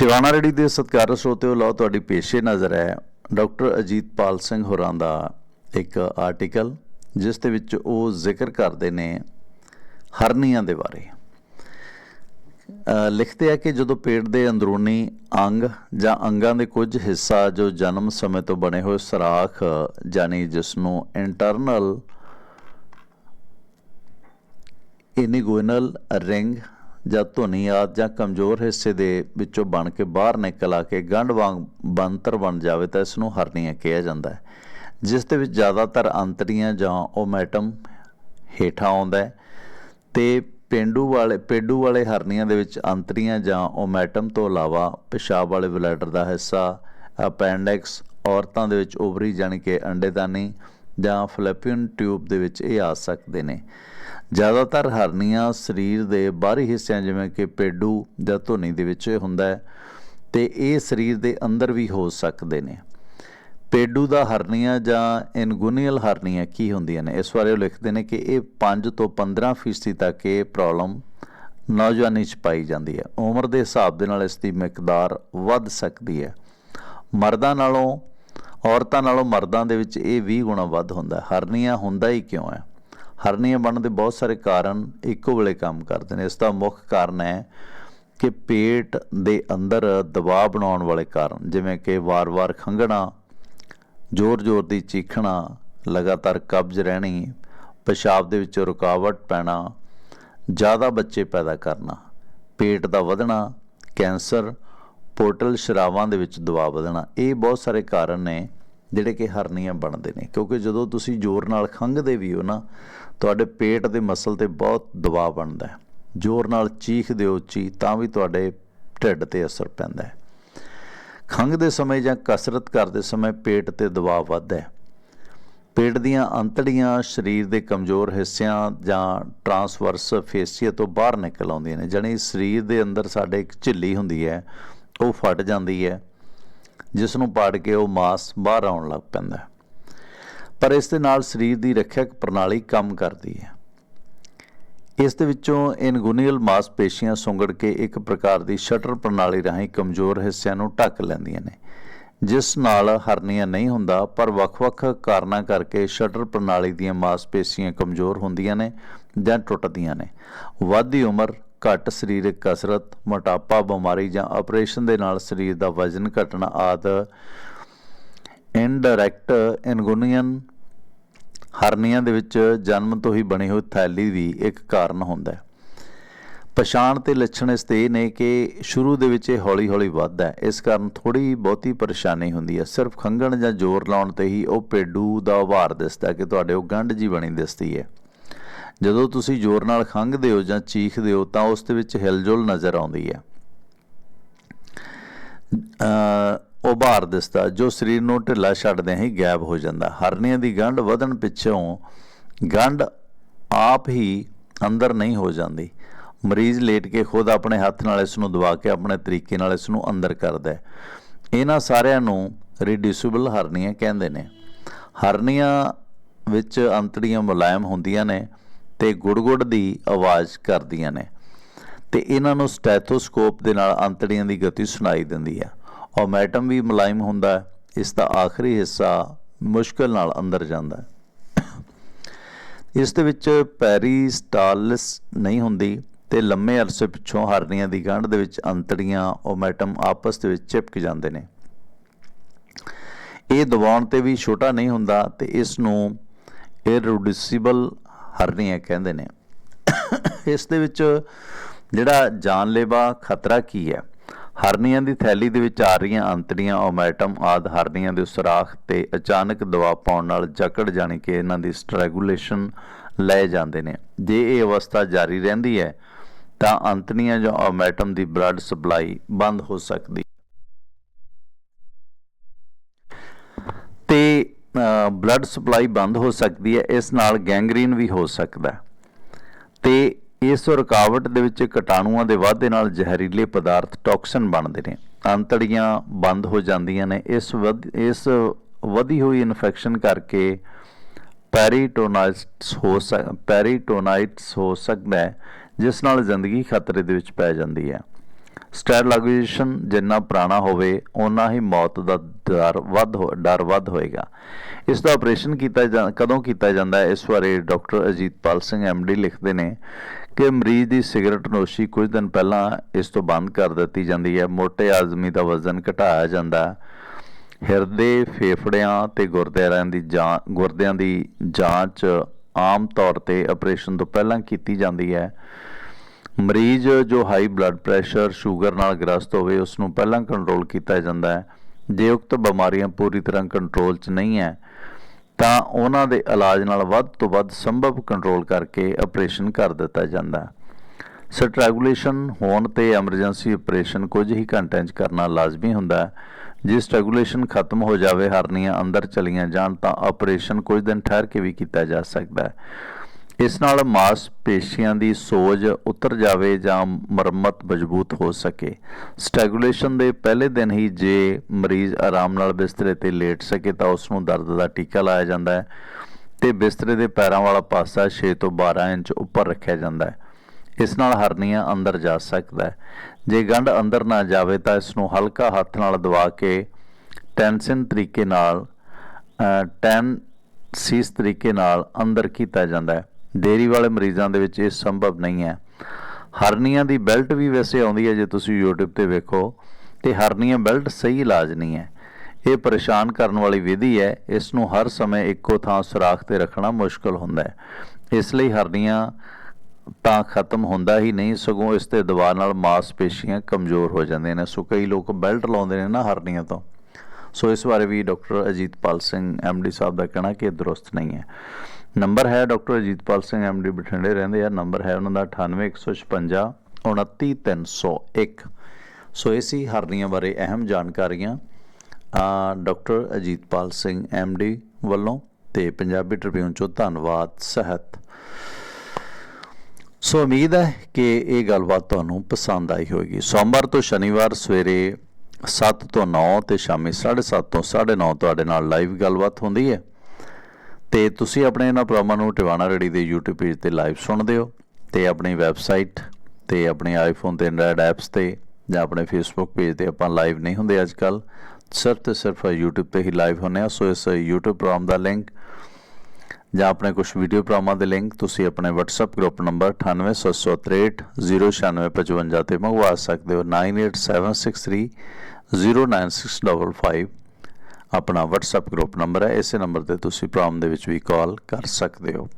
Tiwana ready ਦੇ ਸਤਿਕਾਰ ਸਰੋਤਿਓ ਲਓ ਤੁਹਾਡੀ ਪੇਸ਼ੇ ਨਜ਼ਰ ਹੈ। ਡਾਕਟਰ ਅਜੀਤਪਾਲ ਸਿੰਘ ਹੋਰਾਂ ਦਾ ਇੱਕ ਆਰਟੀਕਲ, ਜਿਸ ਦੇ ਵਿੱਚ ਉਹ ਜ਼ਿਕਰ ਕਰਦੇ ਨੇ ਹਰਨੀਆਂ ਦੇ ਬਾਰੇ। ਲਿਖਦੇ ਆ ਕਿ ਜਦੋਂ ਪੇਟ ਦੇ ਅੰਦਰੂਨੀ ਅੰਗ ਜਾਂ ਅੰਗਾਂ ਦੇ ਕੁਝ ਹਿੱਸਾ ਜੋ ਜਨਮ ਸਮੇਂ ਤੋਂ ਬਣੇ ਹੋਏ ਸਰਾਖ ਜਾਨੀ ਜਿਸ ਨੂੰ ਇੰਟਰਨਲ ਇਨੀਗੋਇਨਲ ਰਿੰਗ ਜਾਂ ਧੁਨੀ ਆਦ ਜਾਂ ਕਮਜ਼ੋਰ ਹਿੱਸੇ ਦੇ ਵਿੱਚੋਂ ਬਣ ਕੇ ਬਾਹਰ ਨਿਕਲ ਆ ਕੇ ਗੰਢ ਵਾਂਗ ਬੰਤਰ ਬਣ ਜਾਵੇ ਤਾਂ ਇਸ ਨੂੰ ਹਰਨੀਆ ਕਿਹਾ ਜਾਂਦਾ ਹੈ। ਜਿਸ ਦੇ ਵਿੱਚ ਜ਼ਿਆਦਾਤਰ ਅੰਤਰੀਆਂ ਜਾਂ ਓਮੈਟਮ ਹੇਠਾਂ ਆਉਂਦਾ ਹੈ ਤੇ ਪੇਂਡੂ ਵਾਲੇ, ਪੇਡੂ ਵਾਲੇ ਹਰਨੀਆਂ ਦੇ ਵਿੱਚ ਅੰਤਰੀਆਂ ਜਾਂ ਓਮੈਟਮ ਤੋਂ ਇਲਾਵਾ ਪਿਸ਼ਾਬ ਵਾਲੇ ਬਲੈਡਰ ਦਾ ਹਿੱਸਾ, ਅਪੈਂਡਿਕਸ, ਔਰਤਾਂ ਦੇ ਵਿੱਚ ਓਵਰੀ ਜਾਣੀ ਕਿ ਅੰਡੇਦਾਨੀ ਜਾਂ ਫਲੈਪੀਅਨ ਟਿਊਬ ਦੇ ਵਿੱਚ ਇਹ ਆ ਸਕਦੇ ਨੇ। ਜ਼ਿਆਦਾਤਰ ਹਰਨੀਆਂ ਸਰੀਰ ਦੇ ਬਾਹਰੀ ਹਿੱਸਿਆਂ, ਜਿਵੇਂ ਕਿ ਪੇਡੂ ਜਾਂ ਧੁਨੀ ਦੇ ਵਿੱਚ ਹੁੰਦਾ ਹੈ, ਤੇ ਇਹ ਸਰੀਰ ਦੇ ਅੰਦਰ ਵੀ ਹੋ ਸਕਦੇ ਨੇ। ਪੇਡੂ ਦਾ ਹਰਨੀਆ ਜਾਂ ਇਨਗੁਨੀਅਲ ਹਰਨੀਆਂ ਕੀ ਹੁੰਦੀਆਂ ਨੇ? ਇਸ ਬਾਰੇ ਉਹ ਲਿਖਦੇ ਨੇ ਕਿ ਇਹ 5 ਤੋਂ 15% ਫੀਸਦੀ ਤੱਕ ਇਹ ਪ੍ਰੋਬਲਮ ਨੌਜਵਾਨੀ 'ਚ ਪਾਈ ਜਾਂਦੀ ਹੈ। ਉਮਰ ਦੇ ਹਿਸਾਬ ਦੇ ਨਾਲ ਇਸ ਦੀ ਮਿਕਦਾਰ ਵੱਧ ਸਕਦੀ ਹੈ। ਮਰਦਾਂ ਨਾਲੋਂ, ਔਰਤਾਂ ਨਾਲੋਂ ਮਰਦਾਂ ਦੇ ਵਿੱਚ ਇਹ 20 ਗੁਣਾ ਵੱਧ ਹੁੰਦਾ ਹੈ। ਹਰਨੀਆਂ ਹੁੰਦਾ ਹੀ ਕਿਉਂ ਹੈ? ਹਰਨੀਆਂ ਬਣਨ ਦੇ ਬਹੁਤ ਸਾਰੇ ਕਾਰਨ ਇੱਕੋ ਵੇਲੇ ਕੰਮ ਕਰਦੇ ਨੇ। ਇਸ ਦਾ ਮੁੱਖ ਕਾਰਨ ਹੈ ਕਿ ਪੇਟ ਦੇ ਅੰਦਰ ਦਬਾਅ ਬਣਾਉਣ ਵਾਲੇ ਕਾਰਨ, ਜਿਵੇਂ ਕਿ ਵਾਰ-ਵਾਰ ਖੰਘਣਾ, ਜ਼ੋਰ-ਜ਼ੋਰ ਦੀ ਚੀਖਣਾ, ਲਗਾਤਾਰ ਕਬਜ਼ ਰਹਿਣੀ, ਪਿਸ਼ਾਬ ਦੇ ਵਿੱਚ ਰੁਕਾਵਟ ਪੈਣਾ, ਜ਼ਿਆਦਾ ਬੱਚੇ ਪੈਦਾ ਕਰਨਾ, ਪੇਟ ਦਾ ਵਧਣਾ, ਕੈਂਸਰ, ਪੋਰਟਲ ਸ਼ਰਾਵਾਂ ਦੇ ਵਿੱਚ ਦਬਾਅ ਵਧਣਾ, ਇਹ ਬਹੁਤ ਸਾਰੇ ਕਾਰਨ ਨੇ। ਜਿਹੜੇ ਕਿ ਹਰਨੀਆਂ ਬਣਦੇ ਨੇ। ਕਿਉਂਕਿ ਜਦੋਂ ਤੁਸੀਂ ਜ਼ੋਰ ਨਾਲ ਖੰਘਦੇ ਵੀ ਹੋ ਨਾ, ਤੁਹਾਡੇ ਪੇਟ ਦੇ ਮਸਲ ਤੇ ਬਹੁਤ ਦਬਾਅ ਬਣਦਾ ਹੈ। ਜ਼ੋਰ ਨਾਲ ਚੀਖਦੇ ਹੋ ਉੱਚੀ ਤਾਂ ਵੀ ਤੁਹਾਡੇ ਢਿੱਡ ਤੇ ਅਸਰ ਪੈਂਦਾ ਹੈ। ਖੰਘ ਸਮੇਂ ਜਾਂ ਕਸਰਤ ਕਰਦੇ ਸਮੇਂ ਪੇਟ ਤੇ ਦਬਾਅ ਵੱਧਦਾ ਹੈ। ਪੇਟ ਦੀਆਂ ਅੰਤੜੀਆਂ ਸਰੀਰ ਦੇ ਕਮਜ਼ੋਰ ਹਿੱਸਿਆਂ ਜਾਂ ਟਰਾਂਸਵਰਸ ਫੇਸੀਆ ਤੋਂ ਬਾਹਰ ਨਿਕਲ ਆਉਂਦੀਆਂ ਨੇ। ਜਾਣੀ ਸਰੀਰ ਦੇ ਅੰਦਰ ਸਾਡੇ ਇੱਕ ਝਿੱਲੀ ਹੁੰਦੀ ਹੈ, ਉਹ ਫਟ ਜਾਂਦੀ ਹੈ। ਜਿਸ ਨੂੰ ਪਾੜ ਕੇ ਉਹ ਮਾਸ ਬਾਹਰ ਆਉਣ ਲੱਗ ਪੈਂਦਾ ਹੈ। ਪਰ ਇਸ ਦੇ ਨਾਲ ਸਰੀਰ ਦੀ ਰੱਖਿਅਕ ਪ੍ਰਣਾਲੀ ਕੰਮ ਕਰਦੀ ਹੈ। ਇਸ ਦੇ ਵਿੱਚੋਂ ਇਨਗੁਨੀਅਲ ਮਾਸਪੇਸ਼ੀਆਂ ਸੁੰਗੜ ਕੇ ਇੱਕ ਪ੍ਰਕਾਰ ਦੀ ਸ਼ਟਰ ਪ੍ਰਣਾਲੀ ਰਾਹੀਂ ਕਮਜ਼ੋਰ ਹਿੱਸਿਆਂ ਨੂੰ ਢੱਕ ਲੈਂਦੀਆਂ ਨੇ। ਜਿਸ ਨਾਲ ਹਰਨੀਆਂ ਨਹੀਂ ਹੁੰਦਾ, ਪਰ ਵੱਖ-ਵੱਖ ਕਾਰਨਾਂ ਕਰਕੇ ਸ਼ਟਰ ਪ੍ਰਣਾਲੀ ਦੀਆਂ ਮਾਸਪੇਸ਼ੀਆਂ ਕਮਜ਼ੋਰ ਹੁੰਦੀਆਂ ਨੇ ਜਾਂ ਟੁੱਟਦੀਆਂ ਨੇ। ਵੱਧਦੀ ਉਮਰ ਘੱਟ ਸਰੀਰਕ ਕਸਰਤ, ਮੋਟਾਪਾ, ਬਿਮਾਰੀ ਜਾਂ ਆਪਰੇਸ਼ਨ ਦੇ ਨਾਲ ਸਰੀਰ ਦਾ ਵਜ਼ਨ ਘਟਣਾ ਆਦਿ। ਇਨਡਾਇਰੈਕਟ ਇਨਗੁਨੀਅਨ ਹਰਨੀਆਂ ਦੇ ਵਿੱਚ ਜਨਮ ਤੋਂ ਹੀ ਬਣੀ ਹੋਈ ਥੈਲੀ ਵੀ ਇੱਕ ਕਾਰਨ ਹੁੰਦਾ ਹੈ। ਪਛਾਣ ਤੇ ਲੱਛਣ ਇਸ ਤੇ ਇਹ ਨੇ ਕਿ ਸ਼ੁਰੂ ਦੇ ਵਿੱਚ ਇਹ ਹੌਲੀ-ਹੌਲੀ ਵੱਧਦਾ ਹੈ। ਇਸ ਕਾਰਨ ਥੋੜੀ ਬਹੁਤੀ ਪਰੇਸ਼ਾਨੀ ਹੁੰਦੀ ਹੈ। ਸਿਰਫ ਖੰਗਣ ਜਾਂ ਜ਼ੋਰ ਲਾਉਣ ਤੇ ਹੀ ਉਹ ਪੇਡੂ ਦਾ ਉਭਾਰ ਦਿਸਦਾ ਕਿ ਤੁਹਾਡੇ ਉਹ ਗੰਢ ਜੀ ਬਣੀ ਦਿਸਦੀ ਹੈ। ਜਦੋਂ ਤੁਸੀਂ ਜ਼ੋਰ ਨਾਲ ਖੰਘਦੇ ਹੋ ਜਾਂ ਚੀਖਦੇ ਹੋ ਤਾਂ ਉਸ ਦੇ ਵਿੱਚ ਹਿਲਜੁਲ ਨਜ਼ਰ ਆਉਂਦੀ ਹੈ। ਉਭਾਰ ਦਿਸਦਾ, ਜੋ ਸਰੀਰ ਨੂੰ ਢਿੱਲਾ ਛੱਡਦਿਆਂ ਹੀ ਗਾਇਬ ਹੋ ਜਾਂਦਾ। ਹਰਨੀਆਂ ਦੀ ਗੰਢ ਵਧਣ ਪਿੱਛੋਂ ਗੰਢ ਆਪ ਹੀ ਅੰਦਰ ਨਹੀਂ ਹੋ ਜਾਂਦੀ। ਮਰੀਜ਼ ਲੇਟ ਕੇ ਖੁਦ ਆਪਣੇ ਹੱਥ ਨਾਲ ਇਸ ਨੂੰ ਦਬਾ ਕੇ ਆਪਣੇ ਤਰੀਕੇ ਨਾਲ ਇਸ ਨੂੰ ਅੰਦਰ ਕਰਦਾ ਹੈ। ਇਹਨਾਂ ਸਾਰਿਆਂ ਨੂੰ ਰਿਡਿਊਸਿਬਲ ਹਰਨੀਆਂ ਕਹਿੰਦੇ ਨੇ। ਹਰਨੀਆਂ ਵਿੱਚ ਅੰਤੜੀਆਂ ਮੁਲਾਇਮ ਹੁੰਦੀਆਂ ਨੇ। ਤੇ ਗੁੜਗੁੜ ਦੀ ਆਵਾਜ਼ ਕਰਦੀਆਂ ਨੇ। ਤੇ ਇਹਨਾਂ ਨੂੰ ਸਟੈਥੋਸਕੋਪ ਦੇ ਨਾਲ ਅੰਤੜੀਆਂ ਦੀ ਗਤੀ ਸੁਣਾਈ ਦਿੰਦੀ ਹੈ। ਓਮੈਟਮ ਵੀ ਮੁਲਾਇਮ ਹੁੰਦਾ ਹੈ। ਇਸ ਦਾ ਆਖਰੀ ਹਿੱਸਾ ਮੁਸ਼ਕਲ ਨਾਲ ਅੰਦਰ ਜਾਂਦਾ ਹੈ। ਇਸ ਦੇ ਵਿੱਚ ਪੈਰੀਸਟਾਲਸ ਨਹੀਂ ਹੁੰਦੀ ਤੇ ਲੰਮੇ ਅਰਸੇ ਪਿੱਛੋਂ ਹਰਨੀਆਂ ਦੀ ਗੰਢ ਦੇ ਵਿੱਚ ਅੰਤੜੀਆਂ ਓਮੈਟਮ ਆਪਸ ਦੇ ਵਿੱਚ ਚਿਪਕ ਜਾਂਦੇ ਨੇ। ਇਹ ਦਬਾਉਣ ਤੇ ਵੀ ਛੋਟਾ ਨਹੀਂ ਹੁੰਦਾ ਤੇ ਇਸ ਨੂੰ ਇਰਰੀਡਿਊਸਿਬਲ ਹਰਨੀਆਂ ਕਹਿੰਦੇ ਨੇ। ਇਸ ਦੇ ਵਿੱਚ ਜਿਹੜਾ ਜਾਨਲੇਵਾ ਖਤਰਾ ਕੀ ਹੈ? ਹਰਨੀਆਂ ਦੀ ਥੈਲੀ ਦੇ ਵਿੱਚ ਆ ਰਹੀਆਂ ਅੰਤੜੀਆਂ, ਓਮੈਟਮ ਆਦ ਹਰਨੀਆਂ ਦੇ ਸੁਰਾਖ ਤੇ ਅਚਾਨਕ ਦਬਾਅ ਪਾਉਣ ਨਾਲ ਜਕੜ ਜਾਣੀ ਕਿ ਇਹਨਾਂ ਦੀ ਸਟ੍ਰੈਗੂਲੇਸ਼ਨ ਲਏ ਜਾਂਦੇ ਨੇ। ਜੇ ਇਹ ਅਵਸਥਾ ਜਾਰੀ ਰਹਿੰਦੀ ਹੈ, ਤਾਂ ਅੰਤੜੀਆਂ ਜਾਂ ਓਮੈਟਮ ਦੀ ਬਲੱਡ ਸਪਲਾਈ ਬੰਦ ਹੋ ਸਕਦੀ ਤੇ ਬਲੱਡ ਸਪਲਾਈ ਬੰਦ ਹੋ ਸਕਦੀ ਹੈ, ਇਸ ਨਾਲ ਗੈਂਗਰੀਨ ਵੀ ਹੋ ਸਕਦਾ ਹੈ। ਤੇ ਇਸ ਰੁਕਾਵਟ ਦੇ ਵਿੱਚ ਕੀਟਾਣੂਆਂ ਦੇ ਵਾਧੇ ਨਾਲ ਜ਼ਹਿਰੀਲੇ ਪਦਾਰਥ ਟੌਕਸਿਨ ਬਣਦੇ ਨੇ। ਅੰਤੜੀਆਂ ਬੰਦ ਹੋ ਜਾਂਦੀਆਂ ਨੇ। ਇਸ ਵਧ- ਇਸ ਵਧੀ ਹੋਈ ਇਨਫੈਕਸ਼ਨ ਕਰਕੇ ਪੈਰੀਟੋਨਾਈਟਸ ਹੋ ਸਕ ਪੈਰੀਟੋਨਾਈਟਸ ਹੋ ਸਕਦਾ ਜਿਸ ਨਾਲ ਜ਼ਿੰਦਗੀ ਖਤਰੇ ਦੇ ਵਿੱਚ ਪੈ ਜਾਂਦੀ ਹੈ। ਸਟੈਰਿਲਾਈਜੇਸ਼ਨ ਜਿੰਨਾ ਪੁਰਾਣਾ ਹੋਵੇ, ਓਨਾ ਹੀ ਮੌਤ ਦਾ ਡਰ ਵੱਧ ਹੋ- ਡਰ ਵੱਧ ਹੋਏਗਾ। ਇਸ ਦਾ ਆਪਰੇਸ਼ਨ ਕੀਤਾ ਜਾਂ- ਕਦੋਂ ਕੀਤਾ ਜਾਂਦਾ ਹੈ? ਇਸ ਬਾਰੇ ਡਾਕਟਰ ਅਜੀਤਪਾਲ ਸਿੰਘ ਐਮਡੀ ਲਿਖਦੇ ਨੇ ਕਿ ਮਰੀਜ਼ ਦੀ ਸਿਗਰਟ ਨੋਸ਼ੀ ਕੁਝ ਦਿਨ ਪਹਿਲਾਂ ਇਸ ਤੋਂ ਬੰਦ ਕਰ ਦਿੱਤੀ ਜਾਂਦੀ ਹੈ। ਮੋਟੇ ਆਦਮੀ ਦਾ ਵਜ਼ਨ ਘਟਾਇਆ ਜਾਂਦਾ ਹਿਰਦੇ, ਫੇਫੜਿਆਂ ਤੇ ਗੁਰਦਿਆਂ ਦੀ ਜਾਂ ਗੁਰਦਿਆਂ ਦੀ ਜਾਂਚ ਆਮ ਤੌਰ ਤੇ ਆਪਰੇਸ਼ਨ ਤੋਂ ਪਹਿਲਾਂ ਕੀਤੀ ਜਾਂਦੀ ਹੈ। ਮਰੀਜ਼ ਜੋ ਹਾਈ ਬਲੱਡ ਪ੍ਰੈਸ਼ਰ ਸ਼ੂਗਰ ਨਾਲ ਗ੍ਰਸਤ ਹੋਵੇ ਉਸ ਨੂੰ ਪਹਿਲਾਂ ਕੰਟਰੋਲ ਕੀਤਾ ਜਾਂਦਾ ਹੈ। ਜੇ ਉਕਤ ਬਿਮਾਰੀਆਂ ਪੂਰੀ ਤਰ੍ਹਾਂ ਕੰਟਰੋਲ 'ਚ ਨਹੀਂ ਹੈ, ਤਾਂ ਉਹਨਾਂ ਦੇ ਇਲਾਜ ਨਾਲ ਵੱਧ ਤੋਂ ਵੱਧ ਸੰਭਵ ਕੰਟਰੋਲ ਕਰਕੇ ਆਪਰੇਸ਼ਨ ਕਰ ਦਿੱਤਾ ਜਾਂਦਾ ਹੈ। ਸਟ੍ਰੈਗੂਲੇਸ਼ਨ ਹੋਣ ਤੇ ਐਮਰਜੈਂਸੀ ਆਪਰੇਸ਼ਨ ਕੁਝ ਹੀ ਘੰਟਿਆਂ 'ਚ ਕਰਨਾ ਲਾਜ਼ਮੀ ਹੁੰਦਾ ਹੈ। ਜੇ ਸਟ੍ਰੈਗੂਲੇਸ਼ਨ ਖਤਮ ਹੋ ਜਾਵੇ, ਹਰਨੀਆਂ ਅੰਦਰ ਚਲੀਆਂ ਜਾਣ, ਤਾਂ ਆਪਰੇਸ਼ਨ ਕੁਝ ਦਿਨ ਠਹਿਰ ਕੇ ਵੀ ਕੀਤਾ ਜਾ ਸਕਦਾ ਹੈ। ਇਸ ਨਾਲ ਮਾਸਪੇਸ਼ੀਆਂ ਦੀ ਸੋਜ ਉਤਰ ਜਾਵੇ ਜਾਂ ਮੁਰੰਮਤ ਮਜ਼ਬੂਤ ਹੋ ਸਕੇ। ਸਟੈਗੂਲੇਸ਼ਨ ਦੇ ਪਹਿਲੇ ਦਿਨ ਹੀ ਜੇ ਮਰੀਜ਼ ਆਰਾਮ ਨਾਲ ਬਿਸਤਰੇ ਤੇ ਲੇਟ ਸਕੇ ਤਾਂ ਉਸ ਨੂੰ ਦਰਦ ਦਾ ਟੀਕਾ ਲਾਇਆ ਜਾਂਦਾ ਹੈ ਤੇ ਬਿਸਤਰੇ ਦੇ ਪੈਰਾਂ ਵਾਲਾ ਪਾਸਾ 6 ਤੋਂ 12 ਇੰਚ ਉੱਪਰ ਰੱਖਿਆ ਜਾਂਦਾ ਹੈ। ਇਸ ਨਾਲ ਹਰਨੀਆਂ ਅੰਦਰ ਜਾ ਸਕਦਾ ਹੈ। ਜੇ ਗੰਢ ਅੰਦਰ ਨਾ ਜਾਵੇ ਤਾਂ ਇਸ ਨੂੰ ਹਲਕਾ ਹੱਥ ਨਾਲ ਦਬਾ ਕੇ ਟੈਂਸ਼ਨ ਤਰੀਕੇ ਨਾਲ ਅ, ਟੈਨ ਸੀਸ ਤਰੀਕੇ ਨਾਲ ਅੰਦਰ ਕੀਤਾ ਜਾਂਦਾ ਹੈ। ਦੇਰੀ ਵਾਲੇ ਮਰੀਜ਼ਾਂ ਦੇ ਵਿੱਚ ਇਹ ਸੰਭਵ ਨਹੀਂ ਹੈ। ਹਰਨੀਆਂ ਦੀ ਬੈਲਟ ਵੀ ਵੈਸੇ ਆਉਂਦੀ ਹੈ ਜੇ ਤੁਸੀਂ YouTube ਤੇ ਵੇਖੋ, ਤੇ ਹਰਨੀਆਂ ਬੈਲਟ ਸਹੀ ਇਲਾਜ ਨਹੀਂ ਹੈ। ਇਹ ਪਰੇਸ਼ਾਨ ਕਰਨ ਵਾਲੀ ਵਿਧੀ ਹੈ। ਇਸ ਨੂੰ ਹਰ ਸਮੇਂ ਇੱਕੋ ਥਾਂ ਸੁਰਾਖ ਤੇ ਰੱਖਣਾ ਮੁਸ਼ਕਲ ਹੁੰਦਾ ਹੈ। ਇਸ ਲਈ ਹਰਨੀਆਂ ਤਾਂ ਖਤਮ ਹੁੰਦਾ ਹੀ ਨਹੀਂ, ਸਗੋਂ ਇਸ 'ਤੇ ਦਬਾਅ ਨਾਲ ਮਾਸਪੇਸ਼ੀਆਂ ਕਮਜ਼ੋਰ ਹੋ ਜਾਂਦੀਆਂ ਨੇ। ਸੋ ਕਈ ਲੋਕ ਬੈਲਟ ਲਾਉਂਦੇ ਨੇ ਨਾ ਹਰਨੀਆਂ ਤੋਂ। ਸੋ ਇਸ ਬਾਰੇ ਵੀ ਡਾਕਟਰ ਅਜੀਤਪਾਲ ਸਿੰਘ ਐਮਡੀ ਸਾਹਿਬ ਦਾ ਕਹਿਣਾ ਕਿ ਇਹ ਦਰੁਸਤ ਨਹੀਂ ਹੈ। ਨੰਬਰ ਹੈ ਡਾਕਟਰ ਅਜੀਤਪਾਲ ਸਿੰਘ ਐਮਡੀ ਬਠਿੰਡੇ ਰਹਿੰਦੇ ਆ। ਨੰਬਰ ਹੈ ਉਹਨਾਂ ਦਾ 98156 29301 ਸੋ ਇਹ ਸੀ ਹਰਨੀਆਂ ਬਾਰੇ ਅਹਿਮ ਜਾਣਕਾਰੀਆਂ। ਆ ਡਾਕਟਰ ਅਜੀਤਪਾਲ ਸਿੰਘ ਐਮਡੀ ਵੱਲੋਂ ਤੇ ਪੰਜਾਬੀ ਟ੍ਰਿਬਿਊਨ ਚੋਂ ਧੰਨਵਾਦ, ਸਹਿਤ। ਸੋ ਉਮੀਦ ਹੈ ਕਿ ਇਹ ਗੱਲਬਾਤ ਤੁਹਾਨੂੰ ਪਸੰਦ ਆਈ ਹੋਵੇਗੀ ਸੋਮਵਾਰ ਤੋਂ ਸ਼ਨੀਵਾਰ ਸਵੇਰੇ 7 ਤੋਂ 9 ਤੇ ਸ਼ਾਮੀ 7:30 ਤੋਂ 9:30 ਤੁਹਾਡੇ ਨਾਲ ਲਾਈਵ ਗੱਲਬਾਤ ਹੁੰਦੀ ਹੈ। ਤੇ ਤੁਸੀਂ ਆਪਣੇ ਇਹਨਾਂ ਪ੍ਰੋਗਰਾਮਾਂ ਨੂੰ ਟਿਵਾਣਾ ਰੇਡੀ ਦੇ YouTube ਪੇਜ ਤੇ ਲਾਈਵ ਸੁਣਦੇ ਹੋ ਤੇ ਆਪਣੀ ਵੈਬਸਾਈਟ ਤੇ ਆਪਣੇ ਆਈਫੋਨ ਤੇ ਐਂਡਰਾਇਡ ਐਪਸ ਤੇ ਜਾਂ ਆਪਣੇ ਫੇਸਬੁੱਕ ਪੇਜ ਤੇ ਆਪਾਂ ਲਾਈਵ ਨਹੀਂ ਹੁੰਦੇ ਅੱਜ ਕੱਲ ਸਿਰਫ ਤੇ ਸਿਰਫ YouTube ਤੇ ਹੀ ਲਾਈਵ ਹੁੰਨੇ ਆ ਸੋ ਇਸ YouTube ਪ੍ਰੋਗਰਾਮ ਦਾ ਲਿੰਕ ਜਾਂ ਆਪਣੇ ਕੁਝ ਵੀਡੀਓ ਪ੍ਰੋਗਰਾਮਾਂ ਦੇ ਲਿੰਕ ਤੁਸੀਂ ਆਪਣੇ WhatsApp ਗਰੁੱਪ ਨੰਬਰ 9876309655 ਤੇ ਮੰਗਵਾ ਸਕਦੇ ਹੋ। 9876309655 ਆਪਣਾ WhatsApp ਗਰੁੱਪ ਨੰਬਰ ਹੈ, ਇਸੇ ਨੰਬਰ ਤੇ ਤੁਸੀਂ ਪ੍ਰੋਗਰਾਮ ਦੇ ਵਿੱਚ ਵੀ ਕਾਲ ਕਰ ਸਕਦੇ ਹੋ।